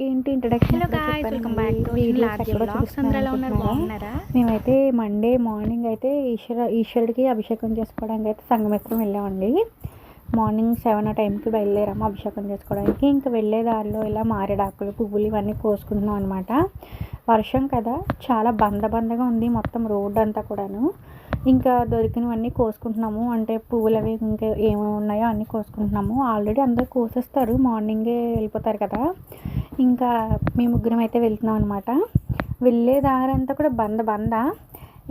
ఏంటి ఇంట్రడక్షన్ మేమైతే Monday morning అయితే ఈశ్వర ఈశ్వరుడికి అభిషేకం చేసుకోవడానికి అయితే సంగమేశ్వరం వెళ్ళామండి. మార్నింగ్ సెవెన్ ఆ టైంకి బయలుదేరాము అభిషేకం చేసుకోవడానికి. ఇంకా వెళ్ళే దారిలో ఇలా మారేడాకులు పువ్వులు ఇవన్నీ కోసుకుంటున్నాం అనమాట వర్షం కదా చాలా బంద బందగా ఉంది మొత్తం రోడ్ అంతా కూడాను. ఇంకా దొరికినవన్నీ కోసుకుంటున్నాము. అంటే పువ్వులు అవి ఇంకా ఏమేమి ఉన్నాయో అన్నీ కోసుకుంటున్నాము. ఆల్రెడీ అందరూ కోసేస్తారు. మార్నింగే వెళ్ళిపోతారు కదా. ఇంకా మేము ముగ్గురం అయితే వెళ్తున్నాం అనమాట వెళ్ళే దారంతా కూడా బంద బంద.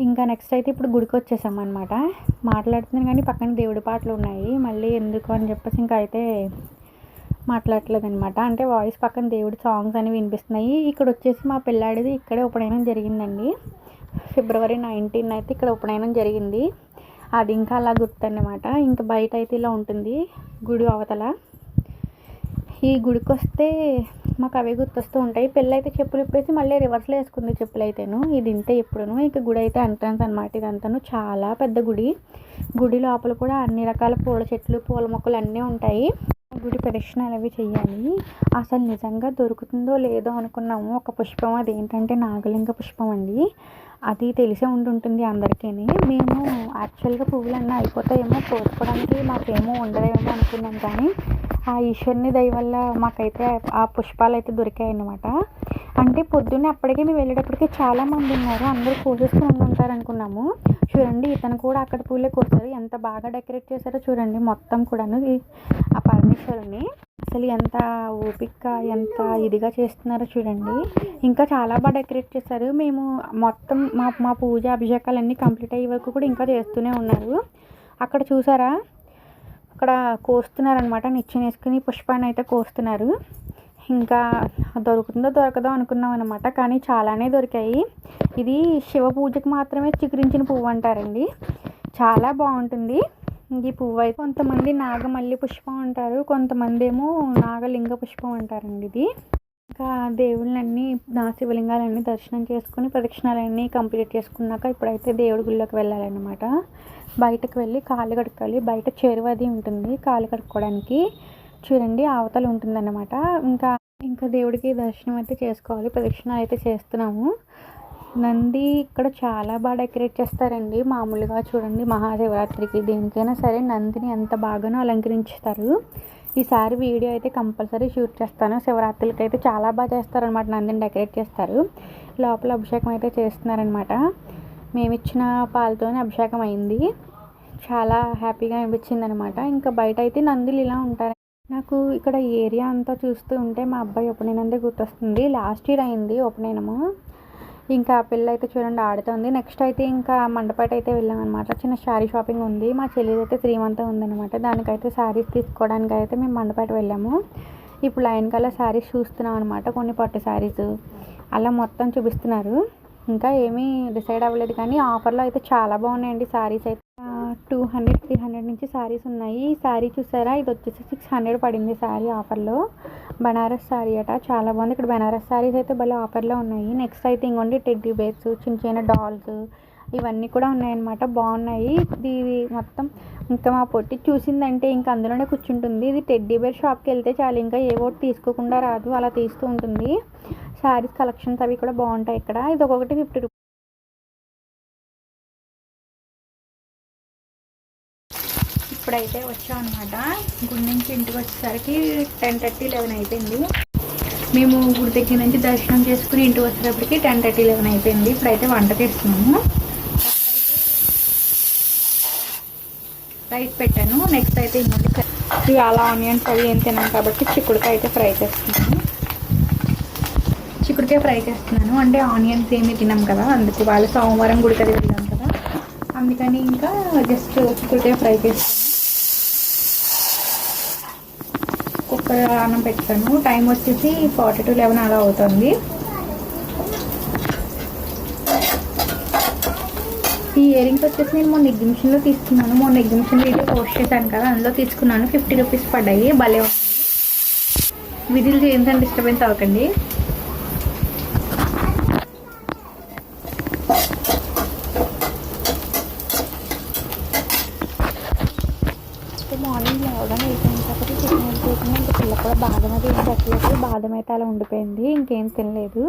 ఇంకా నెక్స్ట్ అయితే ఇప్పుడు గుడికి వచ్చేసాం అనమాట మాట్లాడుతున్నాను కానీ పక్కన దేవుడి పాటలు ఉన్నాయి. మళ్ళీ ఎందుకు అని చెప్పేసి ఇంకా అయితే మాట్లాడలేదు అనమాట అంటే వాయిస్ పక్కన దేవుడి సాంగ్స్ అని వినిపిస్తున్నాయి. ఇక్కడ వచ్చేసి మా పిల్లాడిది ఇక్కడే ఉపనయనం జరిగిందండి. ఫిబ్రవరి నైన్టీన్ అయితే ఇక్కడ ఉపనయనం జరిగింది. అది ఇంకా అలా గుర్తన్నమాట ఇంకా బయట అయితే ఇలా ఉంటుంది గుడి అవతల. ఈ గుడికి వస్తే మాకు అవే గుర్తొస్తూ ఉంటాయి. పెళ్ళైతే చెప్పులు ఇప్పేసి మళ్ళీ రివర్స్లో వేసుకుంది చెప్పులు అయితేను ఇది ఇంతే ఎప్పుడును. ఇక గుడి అయితే ఎంట్రన్స్ అనమాట ఇదంతాను. చాలా పెద్ద గుడి. గుడి లోపల కూడా అన్ని రకాల పూల చెట్లు పూల మొక్కలు అన్నీ ఉంటాయి. గుడి ప్రదక్షిణాలు అవి చేయాలి అసలు నిజంగా దొరుకుతుందో లేదో అనుకున్నాము. ఒక పుష్పం అది ఏంటంటే నాగలింగ పుష్పం అండి. అది తెలిసే ఉంటుంటుంది అందరికీ మేము యాక్చువల్గా పువ్వులన్నీ అయిపోతాయేమో కోసుకోవడానికి మాకేమో ఉండదేమో అనుకున్నాం కానీ ఆ ఈశ్వరుని దయ వల్ల మాకైతే ఆ పుష్పాలు అయితే దొరికాయి అన్నమాట అంటే పొద్దున్నే అప్పటికే మేము వెళ్ళేటప్పటికి చాలా మంది ఉన్నారు. అందరూ కోసేసుకుని ఉంటారు అనుకున్నాము చూడండి ఇతను కూడా అక్కడ పూలే కోసారు. ఎంత బాగా డెకరేట్ చేశారో చూడండి మొత్తం కూడాను ఆ పరమేశ్వరుని. అసలు ఎంత ఓపిక ఎంత ఇదిగా చేస్తున్నారో చూడండి. ఇంకా చాలా బాగా డెకరేట్ చేశారు. మేము మొత్తం మా మా పూజ అభిషేకాలన్నీ కంప్లీట్ అయ్యే వరకు కూడా ఇంకా చేస్తూనే ఉన్నారు. అక్కడ చూసారా? అక్కడ కోస్తున్నారనమాట నిచ్చెన వేసుకుని పుష్పాన్ని అయితే కోస్తున్నారు. ఇంకా దొరుకుతుందో దొరకదో అనుకున్నాం అనమాట కానీ చాలానే దొరికాయి. ఇది శివ పూజకి మాత్రమే చిగురించిన పువ్వు అంటారండి. చాలా బాగుంటుంది. ఈ పువ్వు అయితే కొంతమంది నాగమల్లి పుష్పం అంటారు. కొంతమంది ఏమో నాగలింగ పుష్పం అంటారండి ఇది. ఇంకా దేవుళ్ళన్నీ నా శివలింగాలన్నీ దర్శనం చేసుకుని ప్రదక్షిణాలన్నీ కంప్లీట్ చేసుకున్నాక ఇప్పుడైతే దేవుడి గుళ్ళోకి వెళ్ళాలన్నమాట. బయటకు వెళ్ళి కాళ్ళు కడుక్కోవాలి. బయట చేరువది ఉంటుంది కాళ్ళు కడుక్కోవడానికి. చూడండి అవతల ఉంటుందన్నమాట. ఇంకా ఇంకా దేవుడికి దర్శనం అయితే చేసుకోవాలి. ప్రదక్షిణాలు అయితే చేస్తున్నాము. నంది ఇక్కడ చాలా బాగా డెకరేట్ చేస్తారండి. మామూలుగా చూడండి మహాశివరాత్రికి దేనికైనా సరే నందిని ఎంత బాగానో అలంకరించుతారు. ఈసారి వీడియో అయితే కంపల్సరీ షూట్ చేస్తాను. శివరాత్రికి అయితే చాలా బాగా చేస్తారనమాట నందిని డెకరేట్ చేస్తారు. లోపల అభిషేకం అయితే చేస్తున్నారనమాట మేము ఇచ్చిన పాలతోనే అభిషేకం అయింది. చాలా హ్యాపీగా అనిపించింది అనమాట ఇంకా బయట అయితే నందులు ఇలా ఉంటారు. నాకు ఇక్కడ ఏరియా అంతా చూస్తూ ఉంటే మా అబ్బాయి ఓపెనింగ్ గుర్తొస్తుంది. లాస్ట్ ఇయర్ అయింది ఓపెనింగ్ ఇంకా పిల్ల అయితే చూడండి ఆడుతుంది. నెక్స్ట్ అయితే ఇంకా మండపేట అయితే వెళ్ళాం అనమాట చిన్న శారీ షాపింగ్ ఉంది. మా చెల్లిది అయితే త్రీ మంత్ ఉందన్నమాట. దానికైతే శారీస్ తీసుకోవడానికి అయితే మేము మండపేట వెళ్ళాము. ఇప్పుడు లైన్ కలర్ శారీస్ చూస్తున్నాం అనమాట కొన్ని పట్టు శారీస్. అలా మొత్తం చూపిస్తున్నారు. ఇంకా ఏమీ డిసైడ్ అవ్వలేదు కానీ ఆఫర్లో అయితే చాలా బాగున్నాయండి శారీస్ అయితే. టూ హండ్రెడ్ త్రీ హండ్రెడ్ నుంచి శారీస్ ఉన్నాయి. ఈ శారీ చూసారా? ఇది వచ్చేసి సిక్స్ హండ్రెడ్ పడింది శారీ ఆఫర్లో. బనారస్ శారీ అట. చాలా బాగుంది. ఇక్కడ బనారస్ శారీస్ అయితే భలే ఆఫర్లో ఉన్నాయి. నెక్స్ట్ అయితే ఇంకోండి టెడ్డీ బేర్స్ చిన్న చిన్న డాల్స్ ఇవన్నీ కూడా ఉన్నాయన్నమాట. బాగున్నాయి. ఇది మొత్తం ఇంకా మా పొట్టి చూసిందంటే ఇంకా అందులోనే కూర్చుంటుంది. ఇది టెడ్డీ బేర్ షాప్కి వెళ్తే చాలు. ఇంకా ఏ ఒకటి తీసుకోకుండా రాదు. అలా తీస్తూ ఉంటుంది. శారీస్ కలెక్షన్స్ అవి కూడా బాగుంటాయి ఇక్కడ. ఇది ఒక్కొక్కటి ఫిఫ్టీ రూపీస్ ఇప్పుడైతే వచ్చాం అనమాట గుడి నుంచి ఇంటికి వచ్చేసరికి టెన్ థర్టీ లెవెన్ అయిపోయింది. మేము గుడి దగ్గర నుంచి దర్శనం చేసుకుని ఇంటికి వచ్చేటప్పటికి టెన్ థర్టీ లెవెన్ అయిపోయింది. ఇప్పుడైతే వంట చేస్తున్నాము. రైస్ పెట్టాను. నెక్స్ట్ అయితే ఇంకొకటి అలా ఆనియన్స్ అవి ఏం తిన్నాను కాబట్టి చిక్కుడుకాయ అయితే ఫ్రై చేస్తున్నాను. చిక్కుడుకాయ ఫ్రై చేస్తున్నాను. అంటే ఆనియన్స్ ఏమి తినాం కదా అందుకు వాళ్ళు సోమవారం గుడికది వెళ్ళాం కదా. అందుకని ఇంకా జస్ట్ చిక్కుడుకాయ ఫ్రై చేస్తాను కుక్కర్ అన్నం పెట్టాను టైం వచ్చేసి ఫార్టీ టు లెవెన్ అలా అవుతుంది. ఈ ఇయరింగ్స్ వచ్చేసి నేను మొన్న ఎగ్జిబిషన్లో తీసుకున్నాను. మొన్న ఎగ్జిబిషన్ వీడియో పోస్ట్ చేశాను కదా అందులో తీసుకున్నాను. ఫిఫ్టీ రూపీస్ పడ్డాయి. భలే ఉన్నాయి. విజిల్ చేయండి డిస్టర్బెన్స్ అవ్వకండి. మార్నింగ్ లేవగానే చికెన్ వెళ్ళిపోతుంది ఇంకా పిల్ల కూడా బాదం అది ఏం పెట్టలేదు. బాదం అయితే అలా ఉండిపోయింది. ఇంకేం తినలేదు.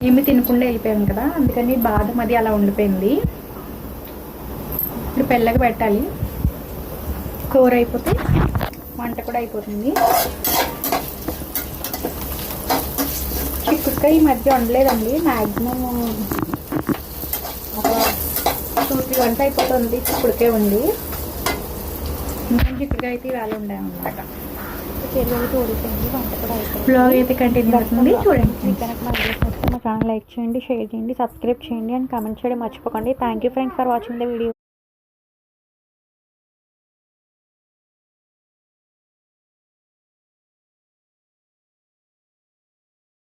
ఏమి తినకుండా వెళ్ళిపోయాం కదా. అందుకని బాదం అది అలా ఉండిపోయింది. ఇప్పుడు పిల్లకి పెట్టాలి. కూర అయిపోతే వంట కూడా అయిపోతుంది. చిక్కుడుకాయ ఈ మధ్య వండలేదండి. మ్యాక్సిమం ఒక టూ త్రీ వంట అయిపోతుంది చిక్కుడుకాయ ఉంది. ఇంకా చిక్కుడుకాయ అయితే ఇవాళ ఉండే అనమాట బ్లాగ్ అయితే కంటిన్యూ అవుతుంది చూడండి మీకు కనుక మా వీడియోస్ నచ్చితే మా ఛానల్ లైక్ చేయండి షేర్ చేయండి సబ్స్క్రైబ్ చేయండి అండ్ కామెంట్ చేయడం మర్చిపోకండి. Thank you friends for watching the video